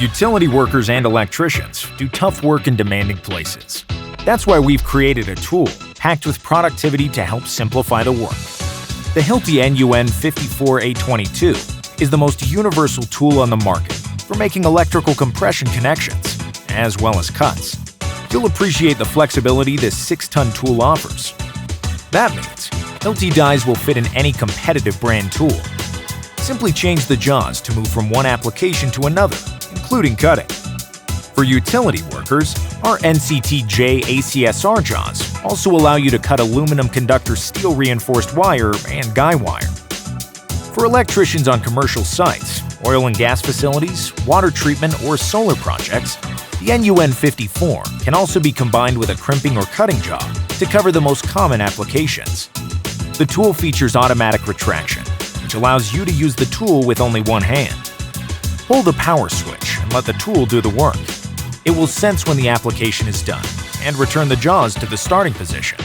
Utility workers and electricians do tough work in demanding places. That's why we've created a tool packed with productivity to help simplify the work. The Hilti NUN 54A22 is the most universal tool on the market for making electrical compression connections, as well as cuts. You'll appreciate the flexibility this 6-ton tool offers. That means Hilti dies will fit in any competitive brand tool. Simply change the jaws to move from one application to another, including cutting. For utility workers, our NCTJ ACSR jaws also allow you to cut aluminum conductor steel reinforced wire and guy wire. For electricians on commercial sites, oil and gas facilities, water treatment, or solar projects, the NUN 54 can also be combined with a crimping or cutting jaw to cover the most common applications. The tool features automatic retraction, which allows you to use the tool with only one hand. Hold the power switch and let the tool do the work. It will sense when the application is done and return the jaws to the starting position.